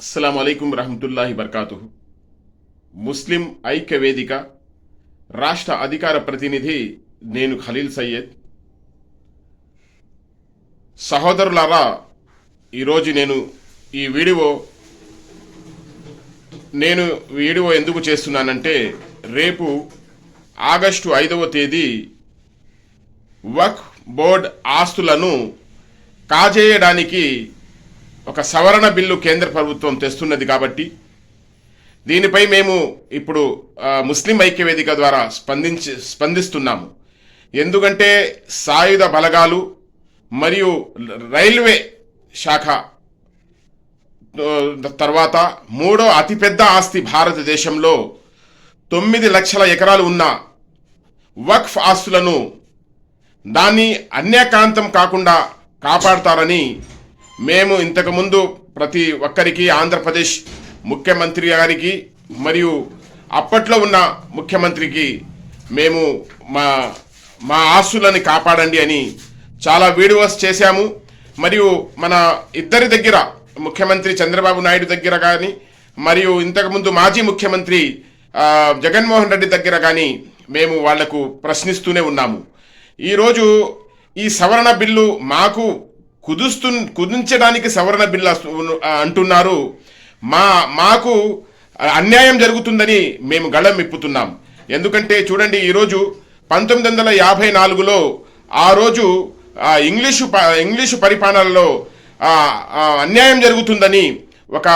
అస్సలం అయికం రహమతుల్లాహి బర్కాతు ముస్లిం ఐక్య వేదిక రాష్ట్ర అధికార ప్రతినిధి నేను ఖలీల్ సయ్యద్ సహోదరులారా ఈరోజు నేను ఈ వీడియో నేను వీడియో ఎందుకు చేస్తున్నానంటే రేపు ఆగస్టు ఐదవ తేదీ వక్ బోర్డ్ ఆస్తులను కాజేయడానికి ఒక సవరణ బిల్లు కేంద్ర ప్రభుత్వం తెస్తున్నది కాబట్టి దీనిపై మేము ఇప్పుడు ముస్లిం ఐక్యవేదిక ద్వారా స్పందించి స్పందిస్తున్నాము. ఎందుకంటే సాయుధ బలగాలు మరియు రైల్వే శాఖ తర్వాత మూడో అతిపెద్ద ఆస్తి భారతదేశంలో తొమ్మిది లక్షల ఎకరాలు ఉన్న వక్ఫ్ ఆస్తులను దాన్ని అన్యాకాంతం కాకుండా కాపాడతారని మేము ఇంతకుముందు ప్రతి ఒక్కరికి ఆంధ్రప్రదేశ్ ముఖ్యమంత్రి గారికి మరియు అప్పట్లో ఉన్న ముఖ్యమంత్రికి మేము మా మా ఆస్తులని కాపాడండి అని చాలా వీడియోస్ చేశాము. మరియు మన ఇద్దరి దగ్గర ముఖ్యమంత్రి చంద్రబాబు నాయుడు దగ్గర కానీ మరియు ఇంతకుముందు మాజీ ముఖ్యమంత్రి జగన్మోహన్ రెడ్డి దగ్గర కానీ మేము వాళ్ళకు ప్రశ్నిస్తూనే ఉన్నాము. ఈరోజు ఈ సవరణ బిల్లు మాకు కుదుస్తు కుదించడానికి సవరణ బిల్లు అంటున్నారు. మా మాకు అన్యాయం జరుగుతుందని మేము గళం ఇప్పుతున్నాం ఎందుకంటే చూడండి ఈరోజు పంతొమ్మిది వందల యాభై నాలుగులో ఆ రోజు ఇంగ్లీషు ప- ఇంగ్లీషు పరిపాలనలో అన్యాయం జరుగుతుందని ఒక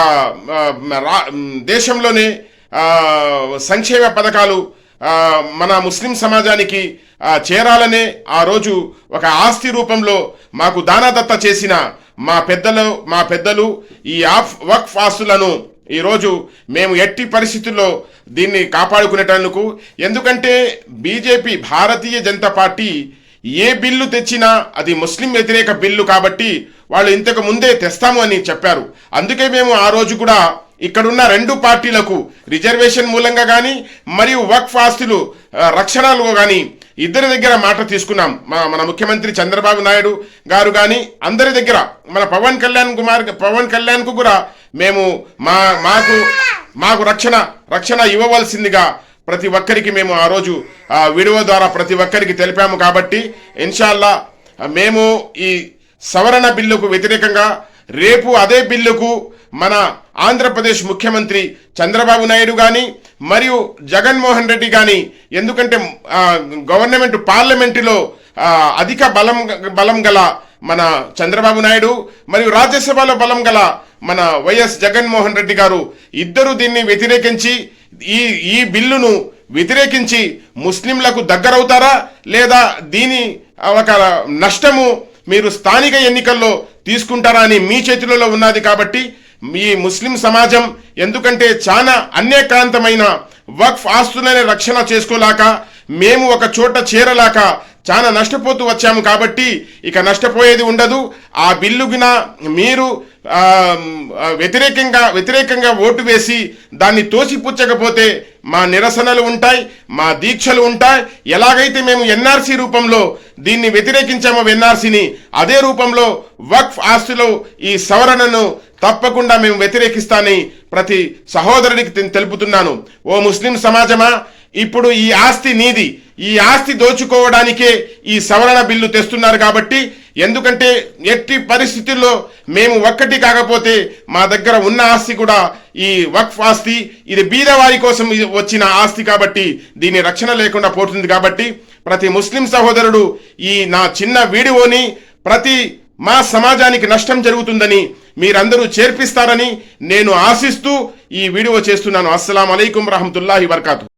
రా- దేశంలోనే సంక్షేమ పథకాలు మన ముస్లిం సమాజానికి చేరాలనే ఆ రోజు ఒక ఆస్తి రూపంలో మాకు దానాదత్త చేసిన మా పెద్దలు మా పెద్దలు ఈ ఆఫ్ వక్ఫ్ ఆస్తులను ఈరోజు మేము ఎట్టి పరిస్థితుల్లో దీన్ని కాపాడుకునేటందుకు ఎందుకంటే బీజేపీ భారతీయ జనతా పార్టీ ఏ బిల్లు తెచ్చినా అది ముస్లిం వ్యతిరేక బిల్లు కాబట్టి వాళ్ళు ఇంతకు ముందే తెస్తాము అని చెప్పారు. అందుకే మేము ఆ రోజు కూడా ఇక్కడున్న రెండు పార్టీలకు రిజర్వేషన్ మూలంగా కానీ మరియు వక్ఫ్ ఆస్తులు రక్షణలు కానీ ఇద్దరి దగ్గర మాట తీసుకున్నాం. మా మన ముఖ్యమంత్రి చంద్రబాబు నాయుడు గారు కానీ అందరి దగ్గర మన పవన్ కళ్యాణ్ కుమార్ పవన్ కళ్యాణ్కు కూడా మేము మా మాకు మాకు రక్షణ రక్షణ ఇవ్వవలసిందిగా ప్రతి ఒక్కరికి మేము ఆ రోజు ఆ వీడియో ద్వారా ప్రతి ఒక్కరికి తెలిపాము కాబట్టి ఇన్షాల్లా మేము ఈ సవరణ బిల్లుకు వ్యతిరేకంగా రేపు అదే బిల్లుకు మన ఆంధ్రప్రదేశ్ ముఖ్యమంత్రి చంద్రబాబు నాయుడు కానీ మరియు జగన్మోహన్ రెడ్డి కానీ ఎందుకంటే గవర్నమెంట్ పార్లమెంటులో అధిక బలం బలం గల మన చంద్రబాబు నాయుడు మరియు రాజ్యసభలో బలం గల మన వైఎస్ జగన్మోహన్ రెడ్డి గారు ఇద్దరు దీన్ని వ్యతిరేకించి ఈ ఈ బిల్లును వ్యతిరేకించి ముస్లింలకు దగ్గరవుతారా? లేదా దీని ఒక నష్టము మీరు స్థానిక ఎన్నికల్లో తీసుకుంటారా అని మీ చేతిలో ఉన్నది కాబట్టి మీ ముస్లిం సమాజం ఎందుకంటే చాలా అన్యకాంతమైన వక్ఫ్ ఆస్తులనే రక్షణ చేసుకోలేక మేము ఒక చోట చేరలాక చాలా నష్టపోతూ వచ్చాము కాబట్టి ఇక నష్టపోయేది ఉండదు. ఆ బిల్లుగిన మీరు వ్యతిరేకంగా వ్యతిరేకంగా ఓటు వేసి దాన్ని తోసిపుచ్చకపోతే మా నిరసనలు ఉంటాయి మా దీక్షలు ఉంటాయి. ఎలాగైతే మేము ఎన్ఆర్సీ రూపంలో దీన్ని వ్యతిరేకించామో ఎన్ఆర్సీని అదే రూపంలో వక్ఫ్ ఆస్తులో ఈ సవరణను తప్పకుండా మేము వ్యతిరేకిస్తానని ప్రతి సహోదరుడికి తెలుపుతున్నాను. ఓ ముస్లిం సమాజమా ఇప్పుడు ఈ ఆస్తి నీది. ఈ ఆస్తి దోచుకోవడానికే ఈ సవరణ బిల్లు తెస్తున్నారు కాబట్టి ఎందుకంటే ఎట్టి పరిస్థితుల్లో మేము ఒక్కటి కాకపోతే మా దగ్గర ఉన్న ఆస్తి కూడా ఈ వక్ఫ్ ఆస్తి ఇది బీదవారి కోసం వచ్చిన ఆస్తి కాబట్టి దీని రక్షణ లేకుండా పోతుంది కాబట్టి ప్రతి ముస్లిం సహోదరుడు ఈ నా చిన్న వీడియోని ప్రతి మా సమాజానికి నష్టం జరుగుతుందని మీరందరూ చేర్పిస్తారని నేను ఆశిస్తూ ఈ వీడియో చేస్తున్నాను. అస్సలం అలైకుం రహమతుల్లాహి వర్కాతు